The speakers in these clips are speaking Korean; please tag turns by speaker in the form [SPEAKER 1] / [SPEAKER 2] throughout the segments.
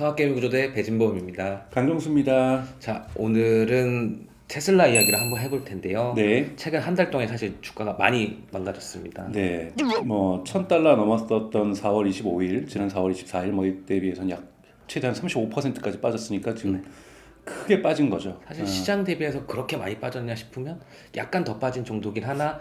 [SPEAKER 1] 서학개미 구조대 배진범입니다.
[SPEAKER 2] 강정수입니다.
[SPEAKER 1] 자, 오늘은 테슬라 이야기를 한번 해볼 텐데요.
[SPEAKER 2] 네.
[SPEAKER 1] 최근 한 달 동안 사실 주가가 많이 망가졌습니다.
[SPEAKER 2] 네. 뭐, 1000달러 넘었었던 4월 25일, 지난 4월 24일 뭐 이때 비해서는 약 최대한 35%까지 빠졌으니까 지금 크게 빠진 거죠.
[SPEAKER 1] 사실
[SPEAKER 2] 어,
[SPEAKER 1] 시장 대비해서 그렇게 많이 빠졌냐 싶으면 약간 더 빠진 정도긴 하나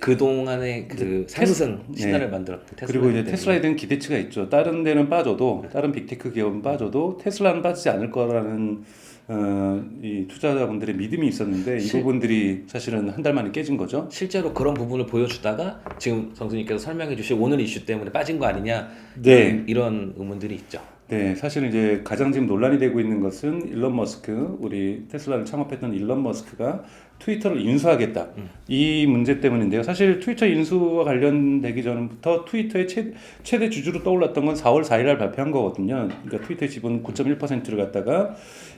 [SPEAKER 1] 그 동안의 그 상승
[SPEAKER 2] 네.
[SPEAKER 1] 신화를 만들었던 테슬라.
[SPEAKER 2] 그리고 이제 테슬라에 대한 기대치가 있죠. 다른 데는 빠져도 다른 빅테크 기업은 빠져도 테슬라는 빠지지 않을 거라는 어, 이 투자자분들의 믿음이 있었는데 이
[SPEAKER 1] 실-
[SPEAKER 2] 부분들이 사실은 한 달 만에 깨진 거죠.
[SPEAKER 1] 실제로 그런 부분을 보여주다가 지금 정수님께서 설명해 주신 오늘 이슈 때문에 빠진 거 아니냐
[SPEAKER 2] 네.
[SPEAKER 1] 이런 의문들이 있죠.
[SPEAKER 2] 네, 사실은 이제 가장 지금 논란이 되고 있는 것은 일론 머스크, 우리 테슬라를 창업했던 일론 머스크가 트위터를 인수하겠다. 이 문제 때문인데요. 사실 트위터 인수와 관련되기 전부터 트위터의 최, 최대 주주로 떠올랐던 건 4월 4일 날 발표한 거거든요. 그러니까 트위터의 지분 9.1%를 갖다가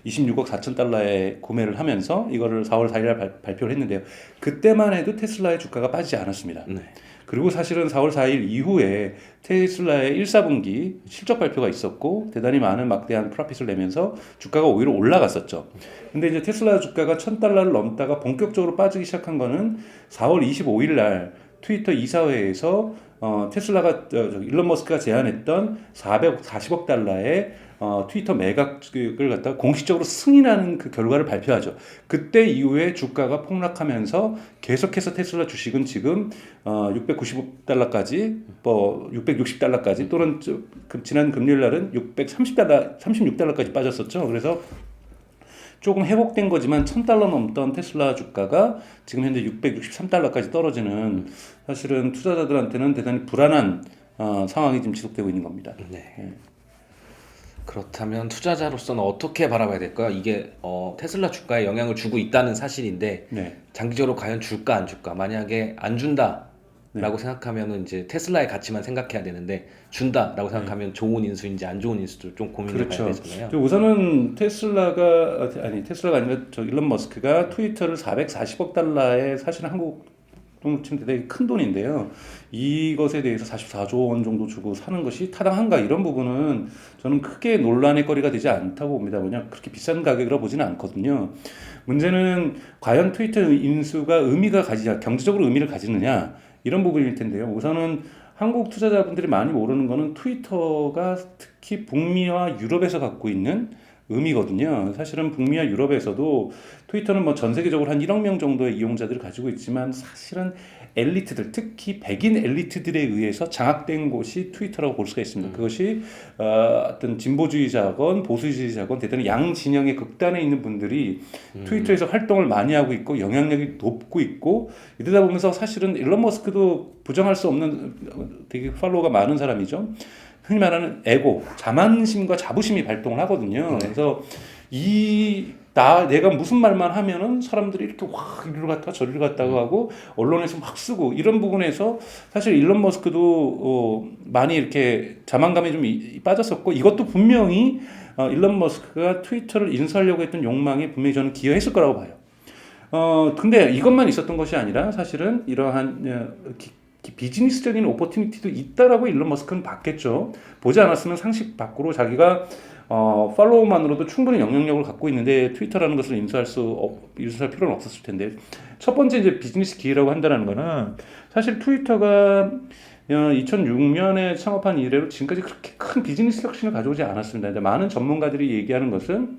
[SPEAKER 2] 26억 4천 달러에 구매를 하면서 이거를 4월 4일 날 발, 발표를 했는데요. 그때만 해도 테슬라의 주가가 빠지지 않았습니다.
[SPEAKER 1] 네.
[SPEAKER 2] 그리고 사실은 4월 4일 이후에 테슬라의 1사분기 실적 발표가 있었고 대단히 많은 막대한 프로핏을 내면서 주가가 오히려 올라갔었죠. 근데 이제 테슬라 주가가 1000달러를 넘다가 본격적으로 빠지기 시작한 거는 4월 25일 날 트위터 이사회에서 어, 테슬라가 저, 저, 일론 머스크가 제안했던 440억 달러의 어, 트위터 매각을 갖다가 공식적으로 승인하는 그 결과를 발표하죠. 그때 이후에 주가가 폭락하면서 계속해서 테슬라 주식은 지금 어, 690달러까지 뭐 660달러까지 또는 지난 금요일 날은 630달러 36달러까지 빠졌었죠. 그래서 조금 회복된 거지만 1000달러 넘던 테슬라 주가가 지금 현재 663달러까지 떨어지는 사실은 투자자들한테는 대단히 불안한 어, 상황이 지금 지속되고 있는 겁니다.
[SPEAKER 1] 네. 그렇다면 투자자로서는 어떻게 바라봐야 될까요? 이게 어, 테슬라 주가에 영향을 주고 있다는 사실인데
[SPEAKER 2] 네.
[SPEAKER 1] 장기적으로 과연 줄까 안 줄까? 만약에 안 준다 라고
[SPEAKER 2] 네.
[SPEAKER 1] 생각하면은 이제 테슬라의 가치만 생각해야 되는데 준다라고 생각하면 좋은 인수인지 안 좋은 인수도 좀 고민해
[SPEAKER 2] 네. 그렇죠.
[SPEAKER 1] 봐야 되잖아요.
[SPEAKER 2] 저 우선은 테슬라가 아니 테슬라가 아니라 저 일론 머스크가 트위터를 440억 달러에 사실은 한국 돈 치면 되게 큰 돈인데요. 이것에 대해서 44조 원 정도 주고 사는 것이 타당한가 이런 부분은 저는 크게 논란의 거리가 되지 않다고 봅니다. 그냥 그렇게 비싼 가격이라 보지는 않거든요. 문제는 과연 트위터 인수가 의미가 가지냐, 경제적으로 의미를 가지느냐 이런 부분일 텐데요. 우선은 한국 투자자분들이 많이 모르는 거는 트위터가 특히 북미와 유럽에서 갖고 있는 의미거든요. 사실은 북미와 유럽에서도 트위터는 뭐 전 세계적으로 한 1억 명 정도의 이용자들을 가지고 있지만 사실은 엘리트들, 특히 백인 엘리트들에 의해서 장악된 곳이 트위터라고 볼 수가 있습니다. 그것이 어, 어떤 진보주의자건 보수주의자건 대단히 양 진영의 극단에 있는 분들이 트위터에서 활동을 많이 하고 있고 영향력이 높고 있고 이러다 보면서 사실은 일론 머스크도 부정할 수 없는 어, 되게 팔로워가 많은 사람이죠. 흔히 말하는 에고, 자만심과 자부심이 발동을 하거든요. 그래서 이 나 내가 무슨 말만 하면은 사람들이 이렇게 와 이리로 갔다가 저리로 갔다가 하고 언론에서 막 쓰고 이런 부분에서 사실 일론 머스크도 어, 많이 이렇게 자만감에 좀 이- 빠졌었고 이것도 분명히 어, 일론 머스크가 트위터를 인수하려고 했던 욕망에 분명히 저는 기여했을 거라고 봐요. 어 근데 이것만 있었던 것이 아니라 사실은 이러한 어, 기- 기- 비즈니스적인 오퍼튜니티도 있다라고 일론 머스크는 봤겠죠. 보지 않았으면 상식 밖으로 자기가 어, 팔로우만으로도 충분히 영향력을 갖고 있는데 트위터라는 것을 인수할 수 없, 인수할 필요는 없었을 텐데 첫 번째 이제 비즈니스 기회라고 한다는 거는 사실 트위터가 2006년에 창업한 이래로 지금까지 그렇게 큰 비즈니스 혁신을 가져오지 않았습니다. 많은 전문가들이 얘기하는 것은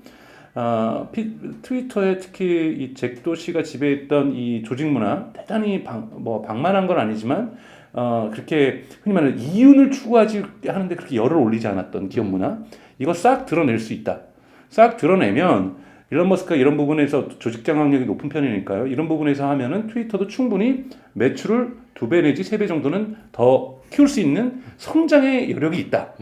[SPEAKER 2] 어, 피, 트위터에 특히 이 잭도 씨가 지배했던 이 조직 문화 대단히 방, 뭐 방만한 건 아니지만 어, 그렇게 흔히 말하는 이윤을 추구하지 하는데 그렇게 열을 올리지 않았던 기업 문화 이거 싹 드러낼 수 있다. 싹 드러내면 일론 머스크가 이런 부분에서 조직 장악력이 높은 편이니까요. 이런 부분에서 하면은 트위터도 충분히 매출을 두 배 내지 세 배 정도는 더 키울 수 있는 성장의 여력이 있다.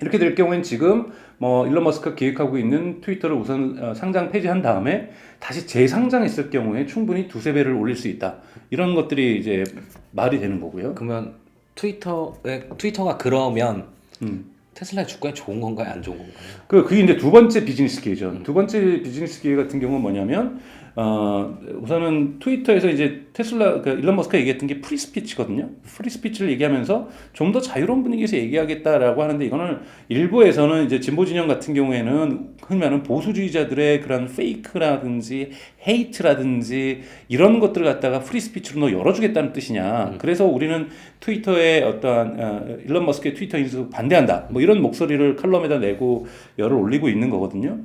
[SPEAKER 2] 이렇게 될 경우엔 지금 뭐 일론 머스크가 기획하고 있는 트위터를 우선 어, 상장 폐지한 다음에 다시 재상장했을 경우에 충분히 두세 배를 올릴 수 있다. 이런 것들이 이제 말이 되는 거고요.
[SPEAKER 1] 그러면 트위터에 트위터가 그러면
[SPEAKER 2] 음.
[SPEAKER 1] 테슬라의 주가에 좋은 건가요, 안 좋은 건가요?
[SPEAKER 2] 그 그게 이제 두 번째 비즈니스 기회죠. 두 번째 비즈니스 기회 같은 경우는 뭐냐면 어, 우선은 트위터에서 이제 테슬라 그 일론 머스크가 얘기했던 게 프리스피치거든요. 프리스피치를 얘기하면서 좀 더 자유로운 분위기에서 얘기하겠다라고 하는데 이거는 일부에서는 이제 진보 진영 같은 경우에는 흔히 말하는 보수주의자들의 그런 페이크라든지 헤이트라든지 이런 것들을 갖다가 프리스피치로 너 열어주겠다는 뜻이냐. 그래서 우리는 트위터에 어떠한 어, 일론 머스크의 트위터 인수 반대한다. 뭐 이런 목소리를 칼럼에다 내고 열을 올리고 있는 거거든요.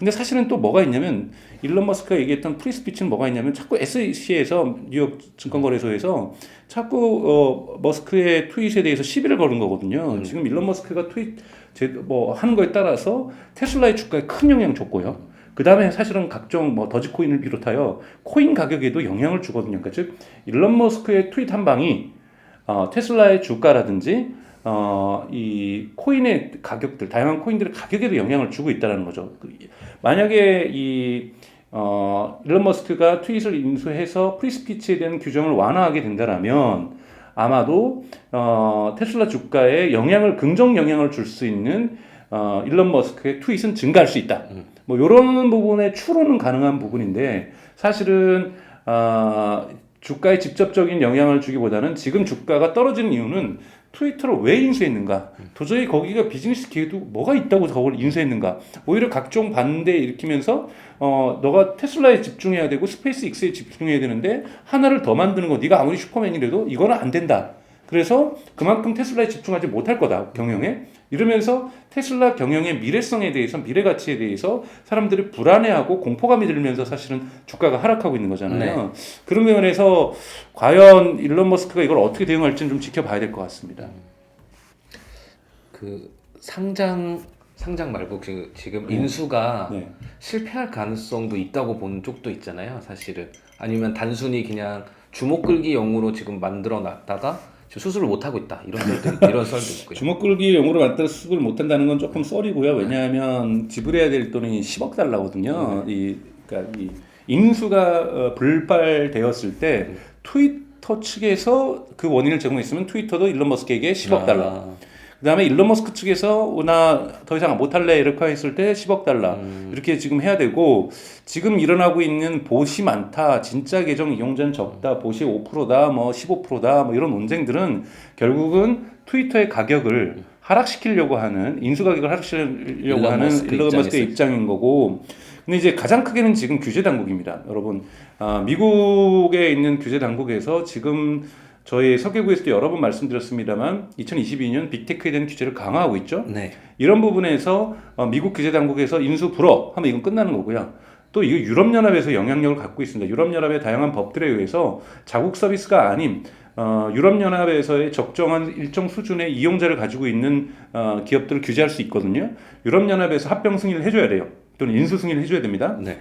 [SPEAKER 2] 근데 사실은 또 뭐가 있냐면 일론 머스크가 얘기했던 프리스피치는 뭐가 있냐면 자꾸 SEC에서 뉴욕 증권거래소에서 자꾸 어, 머스크의 트윗에 대해서 시비를 거는 거거든요. 지금 일론 머스크가 트윗 제, 뭐 하는 거에 따라서 테슬라의 주가에 큰 영향 줬고요. 그 다음에 사실은 각종 뭐 더지코인을 비롯하여 코인 가격에도 영향을 주거든요. 그러니까 즉 일론 머스크의 트윗 한 방이 어, 테슬라의 주가라든지 어, 이 코인의 가격들, 다양한 코인들의 가격에도 영향을 주고 있다는 거죠. 그, 만약에 이 어, 일론 머스크가 트윗을 인수해서 프리스피치에 대한 규정을 완화하게 된다라면 아마도 어, 테슬라 주가에 영향을 긍정 영향을 줄 수 있는 어, 일론 머스크의 트윗은 증가할 수 있다. 뭐 이런 부분의 추론은 가능한 부분인데 사실은 어, 주가에 직접적인 영향을 주기보다는 지금 주가가 떨어지는 이유는 트위터를 왜 인수했는가? 도저히 거기가 비즈니스 기회도 뭐가 있다고 저걸 인수했는가? 오히려 각종 반대 일으키면서 어 너가 테슬라에 집중해야 되고 스페이스 X에 집중해야 되는데 하나를 더 만드는 거 네가 아무리 슈퍼맨이라도 이거는 안 된다. 그래서 그만큼 테슬라에 집중하지 못할 거다 경영에 이러면서 테슬라 경영의 미래성에 대해서 미래 가치에 대해서 사람들이 불안해하고 공포감이 들면서 사실은 주가가 하락하고 있는 거잖아요. 그런 면에서 과연 일론 머스크가 이걸 어떻게 대응할지는 좀 지켜봐야 될 것 같습니다.
[SPEAKER 1] 그 상장 상장 말고 그 지금 인수가
[SPEAKER 2] 네.
[SPEAKER 1] 실패할 가능성도 있다고 보는 쪽도 있잖아요, 사실은. 아니면 단순히 그냥 주목 끌기 용으로 지금 만들어 놨다가 수술을 못 하고 있다 이런 썰도 이런 썰도 있고요.
[SPEAKER 2] 주먹 끌기 용으로 만들어 수급을 못 한다는 건 조금 썰이고요. 왜냐하면 지불해야 될 돈이 10억 달러거든요. 이 그러니까 이 인수가 어, 불발되었을 때 트위터 측에서 그 원인을 제공했으면 트위터도 일론 머스크에게 10억 달러.
[SPEAKER 1] 아,
[SPEAKER 2] 그다음에 일론 머스크 측에서 나더 이상 못할래 이렇게 했을 때 10억 달러 이렇게 지금 해야 되고 지금 일어나고 있는 보시 많다. 진짜 계정 이용자는 적다. 보시 5%다 뭐 15%다 뭐 이런 논쟁들은 결국은 트위터의 가격을 하락시키려고 하는 인수 가격을 하락시키려고 하는 일론 머스크의. 입장인 거고. 근데 이제 가장 크게는 지금 규제 당국입니다 여러분. 아, 미국에 있는 규제 당국에서 지금 저희 설계구에서도 여러 번 말씀드렸습니다만 2022년 빅테크에 대한 규제를 강화하고 있죠.
[SPEAKER 1] 네.
[SPEAKER 2] 이런 부분에서 어, 미국 규제 당국에서 인수 불허 하면 이건 끝나는 거고요. 또 이거 유럽연합에서 영향력을 갖고 있습니다. 유럽연합의 다양한 법들에 의해서 자국 서비스가 아닌 어, 유럽연합에서의 적정한 일정 수준의 이용자를 가지고 있는 어, 기업들을 규제할 수 있거든요. 유럽연합에서 합병 승인을 해줘야 돼요. 또는 인수 승인을 해줘야 됩니다.
[SPEAKER 1] 네.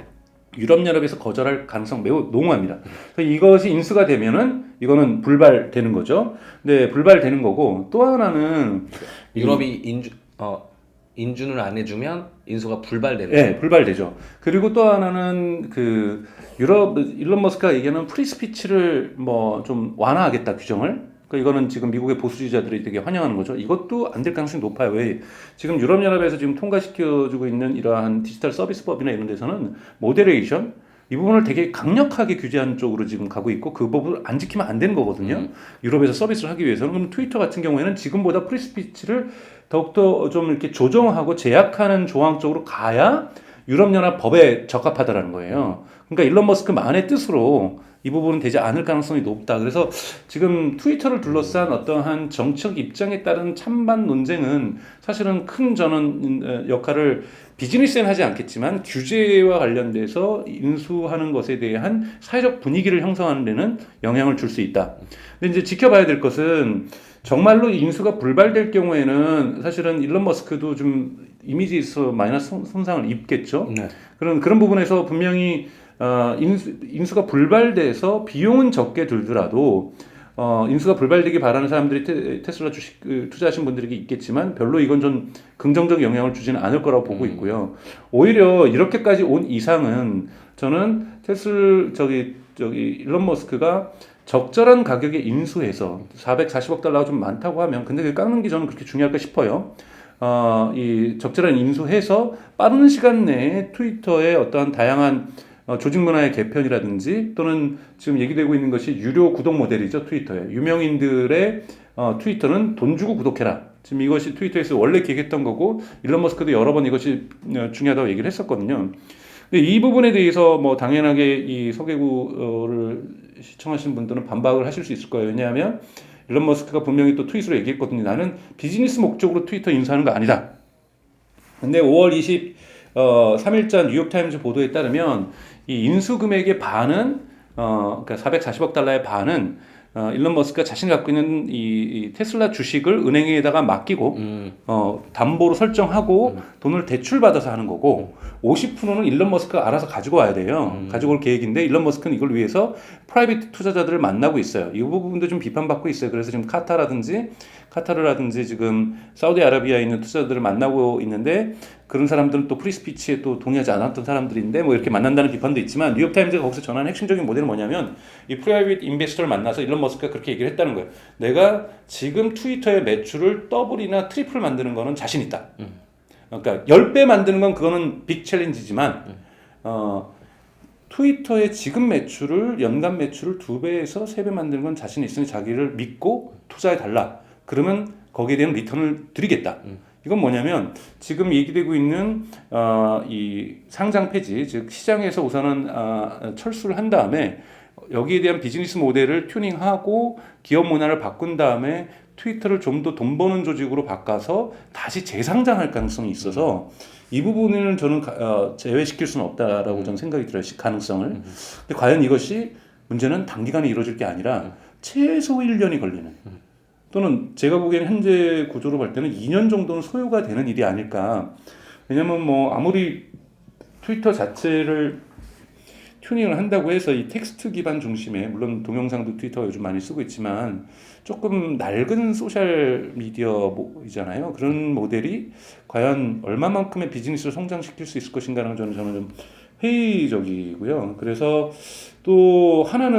[SPEAKER 2] 유럽 연합에서 거절할 가능성 매우 농후합니다. 그래서 이것이 인수가 되면은 이거는 불발되는 거죠. 네, 불발되는 거고 또 하나는
[SPEAKER 1] 유럽이 인주 어 인준을 안 해주면 인수가 불발되는.
[SPEAKER 2] 네, 불발되죠. 그리고 또 하나는 그 유럽 일론 머스크가 얘기하는 프리스피치를 뭐 좀 완화하겠다 규정을. 그 이거는 지금 미국의 보수주의자들이 되게 환영하는 거죠. 이것도 안 될 가능성이 높아요. 왜? 지금 유럽연합에서 지금 통과시켜주고 있는 이러한 디지털 서비스법이나 이런 데서는 모데레이션 이 부분을 되게 강력하게 규제하는 쪽으로 지금 가고 있고 그 법을 안 지키면 안 되는 거거든요. 유럽에서 서비스를 하기 위해서는 그럼 트위터 같은 경우에는 지금보다 프리스피치를 더욱더 좀 이렇게 조정하고 제약하는 조항 쪽으로 가야 유럽연합 법에 적합하다라는 거예요. 그러니까 일론 머스크만의 뜻으로 이 부분은 되지 않을 가능성이 높다. 그래서 지금 트위터를 둘러싼 어떠한 정책 입장에 따른 찬반 논쟁은 사실은 큰 저는 어, 역할을 비즈니스에는 하지 않겠지만 규제와 관련돼서 인수하는 것에 대한 사회적 분위기를 형성하는 데는 영향을 줄 수 있다. 근데 이제 지켜봐야 될 것은 정말로 인수가 불발될 경우에는 사실은 일론 머스크도 좀 이미지에서 마이너스 손- 손상을 입겠죠.
[SPEAKER 1] 네.
[SPEAKER 2] 그런 그런 부분에서 분명히 어, 인수, 인수가 불발돼서 비용은 적게 들더라도 어, 인수가 불발되기 바라는 사람들이 테, 테슬라 주식 그, 투자하신 분들에게 있겠지만 별로 이건 좀 긍정적 영향을 주지는 않을 거라고 보고 있고요. 오히려 이렇게까지 온 이상은 저는 테슬 저기 저기 일론 머스크가 적절한 가격에 인수해서 440억 달러가 좀 많다고 하면 근데 그 깎는 게 저는 그렇게 중요할까 싶어요. 어, 이 적절한 인수해서 빠른 시간 내에 트위터의 어떠한 다양한 어, 조직 문화의 개편이라든지 또는 지금 얘기되고 있는 것이 유료 구독 모델이죠 트위터에 유명인들의 어, 트위터는 돈 주고 구독해라. 지금 이것이 트위터에서 원래 기획했던 거고 일론 머스크도 여러 번 이것이 어, 중요하다고 얘기를 했었거든요. 근데 이 부분에 대해서 뭐 당연하게 이 서개구를 시청하시는 분들은 반박을 하실 수 있을 거예요. 왜냐하면 일론 머스크가 분명히 또 트윗으로 얘기했거든요. 나는 비즈니스 목적으로 트위터 인수하는 거 아니다. 근데 5월 20 어, 3일자 뉴욕타임즈 보도에 따르면 이 인수 금액의 반은 어, 그러니까 440억 달러의 반은 어, 일론 머스크가 자신이 갖고 있는 이, 이 테슬라 주식을 은행에다가 맡기고
[SPEAKER 1] 음.
[SPEAKER 2] 어, 담보로 설정하고 돈을 대출 받아서 하는 거고 50%는 일론 머스크가 알아서 가지고 와야 돼요. 가지고 올 계획인데 일론 머스크는 이걸 위해서 프라이빗 투자자들을 만나고 있어요. 이 부분도 좀 비판받고 있어요. 그래서 지금 카타라든지 카타르라든지 지금 사우디아라비아에 있는 투자자들을 만나고 있는데 그런 사람들은 또 프리스피치에 또 동의하지 않았던 사람들인데 뭐 이렇게 만난다는 비판도 있지만 뉴욕타임즈가 거기서 전하는 핵심적인 모델은 뭐냐면 이 프라이빗 인베스터를 만나서 일론 머스크가 그렇게 얘기를 했다는 거예요. 내가 지금 트위터의 매출을 더블이나 트리플 만드는 거는 자신 있다. 그러니까 10배 만드는 건 그거는 빅 챌린지지만 어 트위터의 지금 매출을 연간 매출을 두 배에서 세배 만드는 건 자신 있으니 자기를 믿고 투자해 달라. 그러면 거기에 대한 리턴을 드리겠다. 이건 뭐냐면 지금 얘기되고 있는 어, 이 상장 폐지 즉 시장에서 우선은 아, 철수를 한 다음에 여기에 대한 비즈니스 모델을 튜닝하고 기업 문화를 바꾼 다음에 트위터를 좀 더 돈 버는 조직으로 바꿔서 다시 재상장할 가능성이 있어서 이 부분을 저는 가- 어, 제외시킬 수는 없다라고 저는 생각이 들어요 시- 가능성을. 근데 과연 이것이 문제는 단기간에 이루어질 게 아니라 최소 1년이 걸리는 또는 제가 보기에는 현재 구조로 볼 때는 2년 정도는 소요가 되는 일이 아닐까. 왜냐면 뭐 아무리 트위터 자체를 튜닝을 한다고 해서 이 텍스트 기반 중심의 물론 동영상도 트위터가 요즘 많이 쓰고 있지만 조금 낡은 소셜 미디어이잖아요. 그런 모델이 과연 얼마만큼의 비즈니스를 성장시킬 수 있을 것인가라는 저는 저는 좀 회의적이고요. 그래서 또 하나는